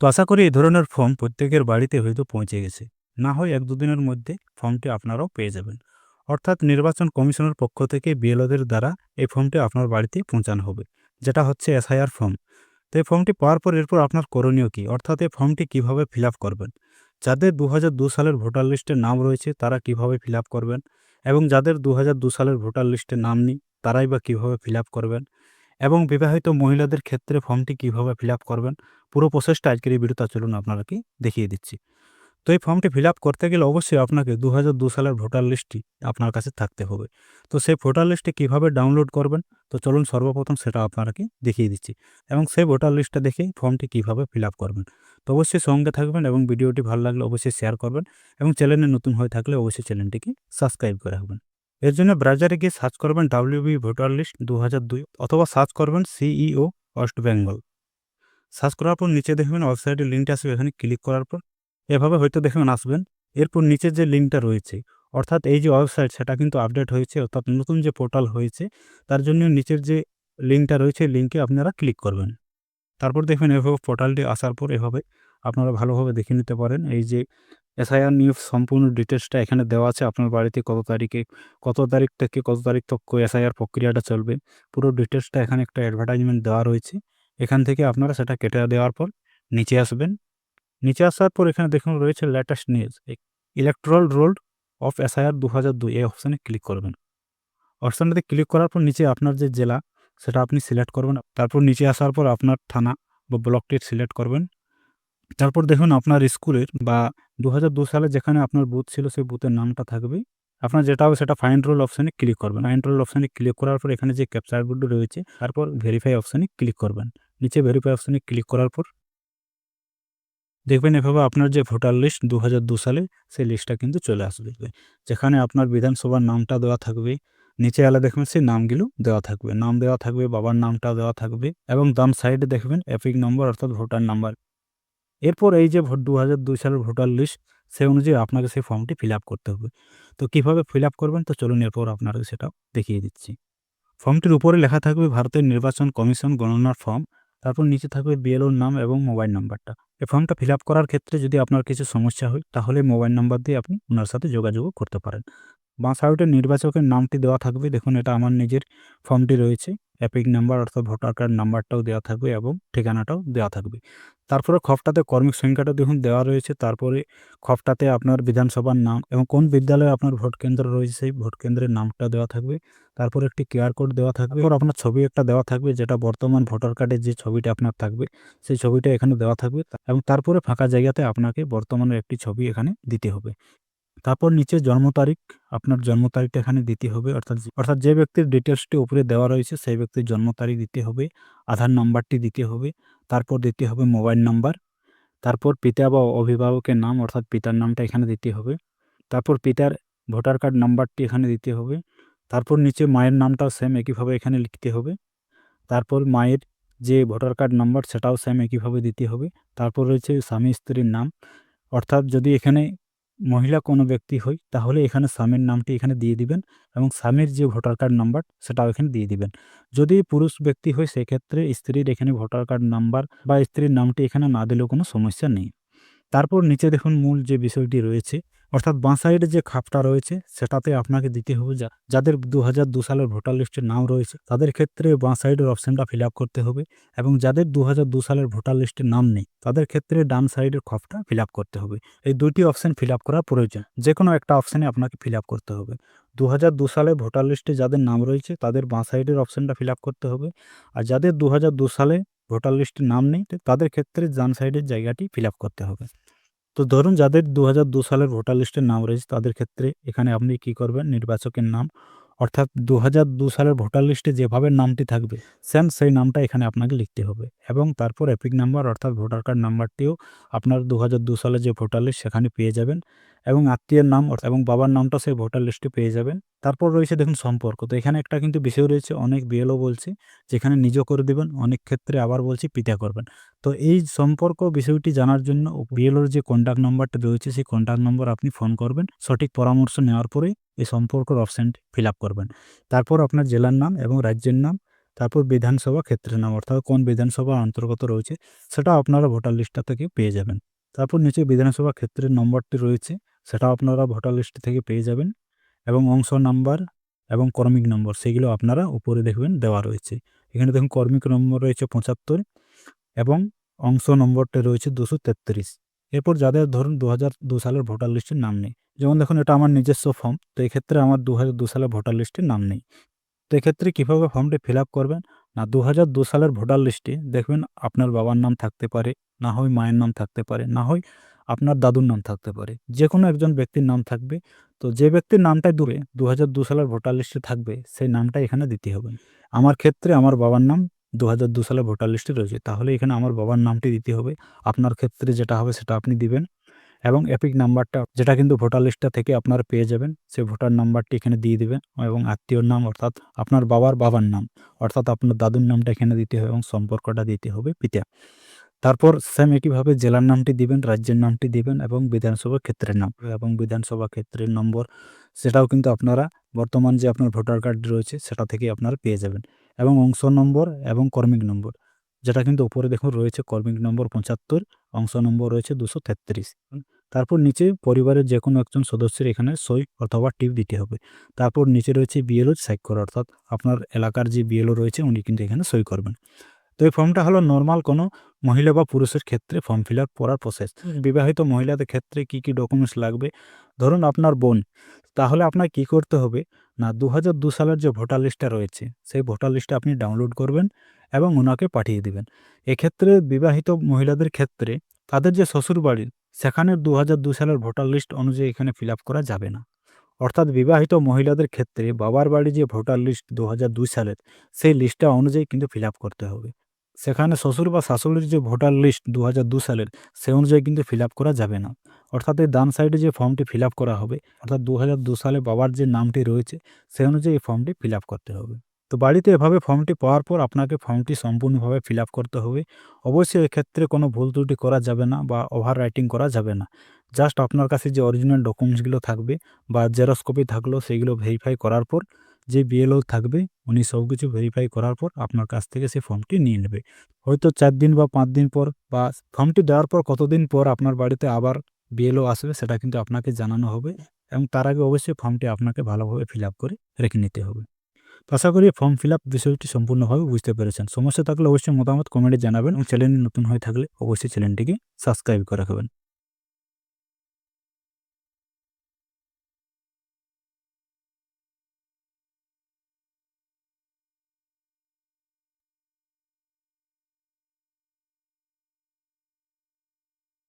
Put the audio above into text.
তো আশা করি এই ধরনের ফর্ম প্রত্যেকের বাড়িতে হয়তো পৌঁছে গেছে। না হয় এক দুদিনের মধ্যে ফর্মটি আপনারাও পেয়ে যাবেন। অর্থাৎ নির্বাচন কমিশনের পক্ষ থেকে বিএলওদের দ্বারা এই ফর্মটি আপনার বাড়িতে পৌঁছানো হবে, যেটা হচ্ছে এসআইআর ফর্ম তো এই ফর্মটি পাওয়ার পর এরপর আপনার করণীয় কী? অর্থাৎ এই ফর্মটি কীভাবে ফিল করবেন? যাদের দু সালের ভোটার লিস্টে নাম রয়েছে, তারা কীভাবে ফিল করবেন? এবং যাদের দু সালের ভোটার লিস্টে নাম নেই, তারাই বা কীভাবে ফিল করবেন? এবং বিবাহিত মহিলাদের ক্ষেত্রে ফর্মটি কীভাবে ফিল করবেন, পুরো প্রসেসটা আজকের এই ভিডিওটা চলুন আপনারাকে দেখিয়ে দিচ্ছি। তো এই ফর্মটি ফিল করতে গেলে অবশ্যই আপনাকে দু সালের ভোটার লিস্টটি আপনার কাছে থাকতে হবে। তো সেই ভোটার লিস্টটি কীভাবে ডাউনলোড করবেন, তো চলুন সর্বপ্রথম সেটা আপনারাকে দেখিয়ে দিচ্ছি এবং সেই ভোটার লিস্টটা দেখেই ফর্মটি কীভাবে ফিল করবেন। তো অবশ্যই সঙ্গে থাকবেন এবং ভিডিওটি ভালো লাগলে অবশ্যই শেয়ার করবেন এবং চ্যানেলে নতুন হয়ে থাকলে অবশ্যই চ্যানেলটিকে সাবস্ক্রাইব করে রাখবেন। এর জন্য ব্রাউজারে গিয়ে সার্চ করবেন ডাব্লিউবি ভোটার লিস্ট দু অথবা সার্চ করবেন সিইও ওয়েস্ট বেঙ্গল। সার্চ করার পর নিচে দেখবেন ওয়েবসাইটের লিঙ্কটা আসবে এখানে ক্লিক করার পর। এভাবে হয়তো দেখবেন আসবেন। এরপর নিচের যে লিঙ্কটা রয়েছে, অর্থাৎ এই যে ওয়েবসাইট সেটা কিন্তু আপডেট হয়েছে, অর্থাৎ নতুন যে পোর্টাল হয়েছে, তার জন্য নিচের যে লিঙ্কটা রয়েছে লিঙ্কে আপনারা ক্লিক করবেন। তারপর দেখবেন এভাবে পোর্টালটি আসার পর এভাবে আপনারা ভালোভাবে দেখে নিতে পারেন। এই যে এসআইআর নিউজ সম্পূর্ণ ডিটেলসটা এখানে দেওয়া আছে। আপনার বাড়িতে কত তারিখে, কত তারিখ থেকে কত তারিখ তক এসআইআর প্রক্রিয়াটা চলবে। পুরো ডিটেলসটা এখানে একটা অ্যাডভার্টাইজমেন্ট দেওয়া রয়েছে। এখান থেকে আপনারা সেটা কেটে দেওয়ার পর নিচে আসবেন। নিচে আসার পর এখানে দেখুন রয়েছে latest news electoral roll of SIR দু হাজার দুই। এই অপশানে ক্লিক করবেন। অপশানটাতে ক্লিক করার পর নিচে আপনার যে জেলা, সেটা আপনি সিলেক্ট করবেন। তারপর নিচে আসার পর আপনার থানা বা ব্লকটি সিলেক্ট করবেন। তারপর দেখুন আপনার স্কুলের বা দু সালে যেখানে আপনার বুথ ছিল সেই বুথের নামটা থাকবে। আপনার যেটা হবে সেটা ফাইন্ড রোল অপশানে ক্লিক করবেন। ফাইন্ড রোল অপশানে ক্লিক করার পর এখানে যে ক্যাপচার বোর্ড রয়েছে, তারপর ভেরিফাই অপশানে ক্লিক করবেন। নিচে ভেরিফাই অপশানে ক্লিক করার পর দেখবেন এভাবে আপনার যে ভোটার লিস্ট দু সালে সেই লিস্টটা কিন্তু চলে আসবে। যেখানে আপনার বিধানসভার নামটা দেওয়া থাকবে, নিচে আলা দেখবেন সেই নামগুলো দেওয়া থাকবে। নাম দেওয়া থাকবে, বাবার নামটা দেওয়া থাকবে এবং দাম সাইডে দেখবেন এপিক নম্বর অর্থাৎ ভোটার নাম্বার এরপর এই যে ভোট দু হাজার দুই সালের ভোটার লিস্ট, সেই অনুযায়ী আপনাকে সেই ফর্মটি ফিল আপ করতে হবে। তো কীভাবে ফিল আপ করবেন? তো চলুন এরপর আপনাকে সেটাও দেখিয়ে দিচ্ছি। ফর্মটির উপরে লেখা থাকবে ভারতের নির্বাচন কমিশন গণনার ফর্ম তারপর নিচে থাকবে বিএলওর নাম এবং মোবাইল নাম্বারটা এই ফর্মটা ফিল আপ করার ক্ষেত্রে যদি আপনার কিছু সমস্যা হয়, তাহলে মোবাইল নাম্বার দিয়ে আপনি ওনার সাথে যোগাযোগও করতে পারেন। বাঁ সাইডে নির্বাচকের নামটি দেওয়া থাকবে। দেখুন, এটা আমার নিজের ফর্মটি রয়েছে। অ্যাপিক নাম্বার অর্থাৎ ভোটার কার্ড নাম্বারটাও দেওয়া থাকবে এবং ঠিকানাটাও দেওয়া থাকবে। তারপরে খফটাতে কর্মিক সংখ্যাটা দেখুন দেওয়া রয়েছে। তারপরে খফটাতে আপনার বিধানসভার নাম এবং কোন বিদ্যালয়ে আপনার ভোট কেন্দ্র রয়েছে সেই ভোট কেন্দ্রের নামটা দেওয়া থাকবে। তারপর একটি কেয়ার কোড দেওয়া থাকবে। এবং আপনার ছবি একটা দেওয়া থাকবে যেটা বর্তমান ভোটার কার্ডের যে ছবিটা আপনার থাকবে সেই ছবিটা এখানে দেওয়া থাকবে। এবং তারপরে ফাঁকা জায়গাতে আপনাকে বর্তমানের একটি ছবি এখানে দিতে হবে। তারপর নিচে জন্ম তারিখ, আপনার জন্ম তারিখটা এখানে দিতে হবে। অর্থাৎ অর্থাৎ যে ব্যক্তির ডিটেলসটি উপরে দেওয়া রয়েছে, সেই ব্যক্তির জন্ম তারিখ দিতে হবে, আধার নাম্বারটি দিতে হবে, তারপর দিতে হবে মোবাইল নাম্বার তারপর পিতা বা অভিভাবকের নাম, অর্থাৎ পিতার নামটা এখানে দিতে হবে, তারপর পিতার ভোটার কার্ড নাম্বারটি এখানে দিতে হবে, তারপর নিচে মায়ের নামটাও সেম একইভাবে এখানে লিখতে হবে, তারপর মায়ের যে ভোটার কার্ড নাম্বার সেটাও সেম একইভাবে দিতে হবে, তারপর রয়েছে স্বামী স্ত্রীর নাম। অর্থাৎ যদি এখানে মহিলা কোনো ব্যক্তি হই, তাহলে এখানে স্বামীর নামটি এখানে দিয়ে দিবেন এবং স্বামীর যে ভোটার কার্ড নাম্বার সেটাও এখানে দিয়ে দিবেন। যদি পুরুষ ব্যক্তি হয় সেক্ষেত্রে স্ত্রীর এখানে ভোটার কার্ড নাম্বার বা স্ত্রীর নামটি এখানে না দিলেও কোনো সমস্যা নেই। তারপর নিচে দেখুন মূল যে বিষয়টি রয়েছে অর্থাৎ বাঁ সাইডে যে খাপটা রয়েছে, সেটাতে আপনাকে দিতে হবে যা, যাদের দু হাজার দু সালের ভোটার লিস্টের নাম রয়েছে, তাদের ক্ষেত্রে বাঁ সাইডের অপশানটা ফিল আপ করতে হবে এবং যাদের দু হাজার দু সালের ভোটার লিস্টের নাম নেই, তাদের ক্ষেত্রে ডান সাইডের খপটা ফিল আপ করতে হবে। এই দুইটি অপশান ফিল আপ করা প্রয়োজন যে কোনো একটা অপশানে আপনাকে ফিল আপ করতে হবে। দু হাজার দু সালে ভোটার লিস্টে যাদের নাম রয়েছে, তাদের বাঁ সাইডের অপশানটা ফিল আপ করতে হবে, আর যাদের দু হাজার দু সালে ভোটার লিস্টে নাম নেই, তাদের ক্ষেত্রে ডান সাইডের জায়গাটি ফিল আপ করতে হবে। তো ধরুন যাদের দু সালের ভোটার লিস্টের নাম রয়েছে তাদের ক্ষেত্রে এখানে আপনি কি করবেন? নির্বাচকের নাম অর্থাৎ দু হাজার দু সালের ভোটার লিস্টে যেভাবে নামটি থাকবে সেম সেই নামটা এখানে আপনাকে লিখতে হবে। এবং তারপর এপিক নাম্বার অর্থাৎ ভোটার কার্ড নাম্বারটিও আপনার দু হাজার দু সালের যে ভোটার লিস্ট সেখানে পেয়ে যাবেন। এবং আত্মীয়ের নাম এবং বাবার নামটা সেই ভোটার লিস্টে পেয়ে যাবেন। তারপর রয়েছে দেখুন সম্পর্ক। তো এখানে একটা কিন্তু বিষয় রয়েছে, অনেক বিএলও বলছে, যেখানে নিজ করে দেবেন, অনেক ক্ষেত্রে আবার বলছি পিতা করবেন। তো এই সম্পর্ক বিষয়টি জানার জন্য বিএলওর যে কন্ট্যাক্ট নাম্বারটা রয়েছে, সেই কন্ট্যাক্ট নম্বর আপনি ফোন করবেন। সঠিক পরামর্শ নেওয়ার পরেই এই সম্পর্কের অপশানটি ফিল করবেন। তারপর আপনার জেলার নাম এবং রাজ্যের নাম, তারপর বিধানসভা ক্ষেত্রের নাম, অর্থাৎ কোন বিধানসভার অন্তর্গত রয়েছে সেটা আপনারা ভোটার লিস্টটা থেকে পেয়ে যাবেন। তারপর নিচে বিধানসভা ক্ষেত্রের নম্বরটি রয়েছে, সেটাও আপনারা ভোটার লিস্ট থেকে পেয়ে যাবেন এবং অংশ নাম্বার এবং কর্মিক নম্বর, সেগুলো আপনারা উপরে দেখবেন দেওয়া রয়েছে। এখানে দেখুন কর্মিক নম্বর রয়েছে পঁচাত্তর এবং অংশ নম্বরটা রয়েছে দুশো তেত্রিশ। এরপর যাদের ধরুন দু হাজার দু সালের ভোটার লিস্টের নাম নেই। যেমন দেখুন, এটা আমার নিজস্ব ফর্ম তো এক্ষেত্রে আমার দু হাজার দু সালের ভোটার লিস্টের নাম নেই। তো এক্ষেত্রে কীভাবে ফর্মটি ফিল করবেন? না দু হাজার দু সালের ভোটার লিস্টে দেখবেন আপনার বাবার নাম থাকতে পারে, না হয় মায়ের নাম থাকতে পারে, না হয় আপনার দাদুর নাম থাকতে পারে। যে কোনো একজন ব্যক্তির নাম থাকবে। তো যে ব্যক্তির নামটাই দূরে দু হাজার দু সালের ভোটার লিস্টে থাকবে, সেই নামটা এখানে দিতে হবে। আমার ক্ষেত্রে আমার বাবার নাম দু হাজার দু সালে ভোটার লিস্টে রয়েছে। তাহলে এখানে আমার বাবার নামটি দিতে হবে। আপনার ক্ষেত্রে যেটা হবে সেটা আপনি দিবেন এবং এপিক নাম্বারটা, যেটা কিন্তু ভোটার লিস্টটা থেকে আপনারা পেয়ে যাবেন, সেই ভোটার নাম্বারটি এখানে দিয়ে দেবেন এবং আত্মীয়র নাম অর্থাৎ আপনার বাবার বাবার নাম অর্থাৎ আপনার দাদুর নামটা এখানে দিতে হবে এবং সম্পর্কটা দিতে হবে পিতা। তারপর সেম একইভাবে জেলার নামটি দিবেন, রাজ্যের নামটি দিবেন এবং বিধানসভা ক্ষেত্রের নাম এবং বিধানসভা ক্ষেত্রের নম্বর, সেটাও কিন্তু আপনারা বর্তমান যে আপনার ভোটার কার্ড রয়েছে সেটা থেকে আপনারা পেয়ে যাবেন। এবং অংশ নম্বর এবং কর্মিক নম্বর। যেটা কিন্তু উপরে দেখুন রয়েছে কর্মিক নম্বর পঁচাত্তর, অংশ নম্বর রয়েছে দুশো তেত্রিশ। তারপর নিচে পরিবারের যে কোনো একজন সদস্যের এখানে সই অথবা টিপ দিতে হবে। তারপর নিচে রয়েছে বিএলও স্বাক্ষর অর্থাৎ আপনার এলাকার যে বিএলও রয়েছে, উনি কিন্তু এখানে সই করবেন। তো এই ফর্মটা হলো নর্মাল কোনো মহিলা বা পুরুষের ক্ষেত্রে ফর্ম ফিল আপ করার প্রসেস বিবাহিত মহিলাদের ক্ষেত্রে কি কি ডকুমেন্টস লাগবে? ধরুন আপনার বোন তাহলে আপনার কি করতে হবে? না দু হাজার দু সালের যে ভোটার লিস্টটা রয়েছে সেই ভোটার লিস্টটা আপনি ডাউনলোড করবেন এবং ওনাকে পাঠিয়ে দিবেন। এক্ষেত্রে বিবাহিত মহিলাদের ক্ষেত্রে তাদের যে শ্বশুর বাড়ি সেখানে দু হাজার দু সালের ভোটার লিস্ট অনুযায়ী এখানে ফিল আপ করা যাবে না। অর্থাৎ বিবাহিত মহিলাদের ক্ষেত্রে বাবার বাড়ি যে ভোটার লিস্ট দু হাজার দুই সালের সেই লিস্টটা অনুযায়ী কিন্তু ফিল আপ করতে হবে। সেখানে শ্বশুর বা শাশুড়ির যে ভোটার লিস্ট দু হাজার দু সালের, সে অনুযায়ী কিন্তু ফিল করা যাবে না। অর্থাৎ এই ডান সাইডে যে ফর্মটি ফিল করা হবে, অর্থাৎ দু হাজার দু সালে বাবার যে নামটি রয়েছে, সে অনুযায়ী এই ফর্মটি ফিল করতে হবে। তো বাড়িতে এভাবে ফর্মটি পাওয়ার পর আপনাকে ফর্মটি সম্পূর্ণভাবে ফিল করতে হবে। অবশ্যই এক্ষেত্রে কোনো ভুল ত্রুটি করা যাবে না বা ওভার রাইটিং করা যাবে না। জাস্ট আপনার কাছে যে অরিজিনাল ডকুমেন্টসগুলো থাকবে বা জেরক্স কপি থাকল সেইগুলো ভেরিফাই করার পর যে বিএলও থাকবে, উনি সব কিছু ভেরিফাই করার পর আপনার কাছ থেকে সেই ফর্মটি নিয়ে নেবে। হয়তো চার দিন বা পাঁচ দিন পর বা ফর্মটি দেওয়ার পর কতদিন পর আপনার বাড়িতে আবার বিএলও আসবে, সেটা কিন্তু আপনাকে জানানো হবে এবং তার আগে অবশ্যই ফর্মটি আপনাকে ভালোভাবে ফিল করে রেখে নিতে হবে। আশা করি ফর্ম ফিল আপ বিষয়টি সম্পূর্ণভাবে বুঝতে পেরেছেন। সমস্যা থাকলে অবশ্যই মতামত কমেন্টে জানাবেন এবং চ্যানেল নতুন হয়ে থাকলে অবশ্যই চ্যানেলটিকে সাবস্ক্রাইব করে রাখবেন।